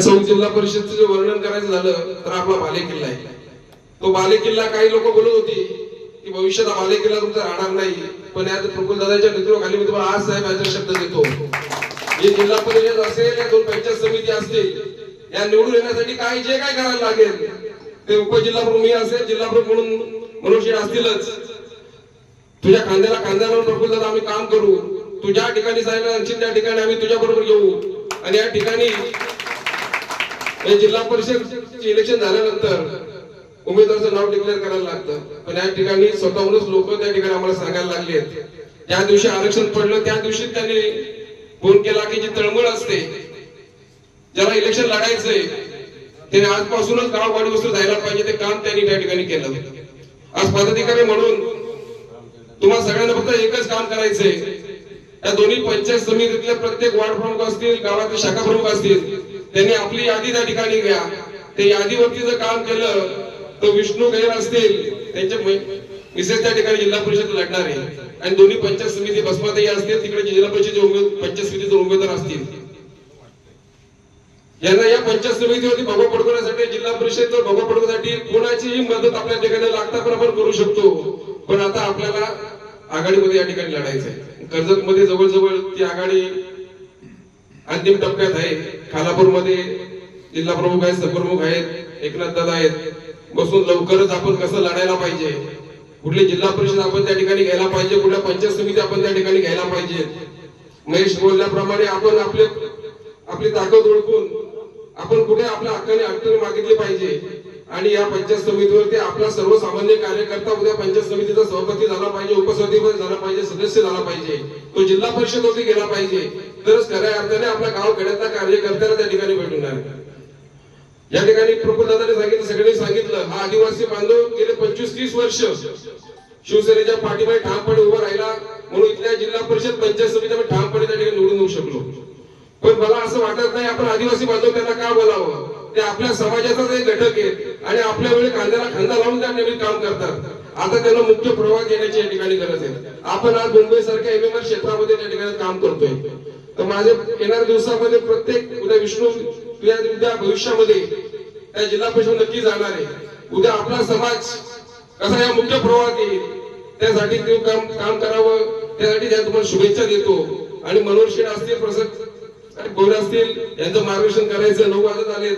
चौक जिल्हा परिषदचं जे वर्णन करायचं झालं तर आपला बाले किल्ला आहे. तो बाले किल्ला काही लोक बोलत होती की भविष्यात हा बाले किल्ला तुमचा राहणार नाही. पण या प्रफुल्ल दादाच्या नेतृत्वाखाली मी तुम्हाला आज साहेब याचा शब्द देतो. हे जिल्हा परिषद असेल या दोन पंचायत समिती असतील या निवडून येण्यासाठी काय जे काय करायला लागेल ते उपजिल्हा प्रमुख मी असेल जिल्हा प्रमुख म्हणून मनुष्य असतीलच. तुझ्या खांद्याला खांद्या लावून प्रफुल्ल दादा आम्ही काम करू. तुझ्या ठिकाणी साहेब आणशील त्या ठिकाणी आम्ही तुझ्या बरोबर येऊ. आणि या ठिकाणी आणि जिल्हा परिषद इलेक्शन झाल्यानंतर उमेदवाराचं नाव डिक्लेअर करायला लागतं. पण या ठिकाणी स्वतःहूनच लोक त्या ठिकाणी आम्हाला सांगायला लागले ज्या दिवशी आरक्षण पडलं त्या दिवशी त्यांनी फोन केला की जी तळमळ असते ज्याला इलेक्शन लढायचंय त्याने आजपासूनच गाव वाडी वस्तू जायला पाहिजे ते काम त्यांनी त्या ठिकाणी केलं. आज पदाधिकारी म्हणून तुम्हाला सगळ्यांना फक्त एकच काम करायचंय. या दोन्ही पंचायत समितीतल्या प्रत्येक वार्ड प्रमुख असतील गावातील शाखा प्रमुख असतील त्यांनी आपली यादी त्या ठिकाणी घ्या. ते यादीवरती जर काम केलं तर विष्णू गैर असतील. त्यांचे विशेष त्या ठिकाणी जिल्हा परिषद लढणार आहे. आणि दोन्ही पंचायत समिती बसमातही असतील तिकडे जिल्हा परिषद उमेद पंचायत समितीचे उमेदवार असतील. यांना या पंचायत समितीवरती भगवा पडवण्यासाठी जिल्हा परिषद भगवा पडवण्यासाठी कोणाचीही मदत आपल्या ठिकाणी लागता पण आपण करू शकतो. पण आता आपल्याला आघाडीमध्ये या ठिकाणी लढायचं आहे कर्जत मध्ये जवळजवळ ती आघाडी अंतिम टप्प्यात आहे. खालापूरमध्ये जिल्हा प्रमुख आहेत सहप्रमुख आहेत एकनाथ दादा आहेत. बसून लवकरच आपण कसं लढायला पाहिजे? कुठली जिल्हा परिषद आपण त्या ठिकाणी घ्यायला पाहिजे? कुठल्या पंचायत समिती आपण त्या ठिकाणी घ्यायला पाहिजे? महेश बोलल्याप्रमाणे आपण आपले आपली ताकद ओळखून आपण कुठे आपल्या हक्काने अडचणी मागितली पाहिजे? आणि या पंचायत समितीवरती आपला सर्वसामान्य कार्यकर्ता उद्या पंचायत समितीचा सभापती झाला पाहिजे उपसभापती झाला पाहिजे सदस्य झाला पाहिजे. तो जिल्हा परिषद वरती गेला पाहिजे. तरच खऱ्या अर्थाने आपल्या गावखेड्यातल्या कार्यकर्त्याला त्या ठिकाणी भेटणार या ठिकाणी प्रफुल्ल सांगितलं सगळ्यांनी सांगितलं हा आदिवासी बांधव गेले पंचवीस तीस वर्ष शिवसेनेच्या पाठीमागे ठामपणे उभा राहिला म्हणून इथल्या जिल्हा परिषद पंचायत समितीमध्ये ठामपणे त्या ठिकाणी निवडून येऊ शकलो. पण मला असं वाटत नाही आपण आदिवासी बांधव त्यांना का बोलावं? ते आपल्या समाजाचाच एक घटक आहे आणि आपल्या वेळी कांद्याला खांदा लावून त्या नेहमी काम करतात. आता त्यांना मुख्य प्रवाह घेण्याची या ठिकाणी गरज आहे. आपण आज मुंबई सारख्या एमएमआर क्षेत्रामध्ये त्या ठिकाणी काम करतोय. तर माझ्या येणाऱ्या दिवसामध्ये प्रत्येक उद्या विष्णू उद्या भविष्यामध्ये त्या जिल्हा परिषद नक्की जाणार आहे. उद्या आपला समाज कसा या मुख्य प्रवाहात येईल त्यासाठी ते काम काम करावं त्यासाठी त्या तुम्हाला शुभेच्छा देतो. आणि मनोहर असतील प्रसंग आणि गोरे असतील यांचं मार्गदर्शन करायचं. नऊ वाजत आले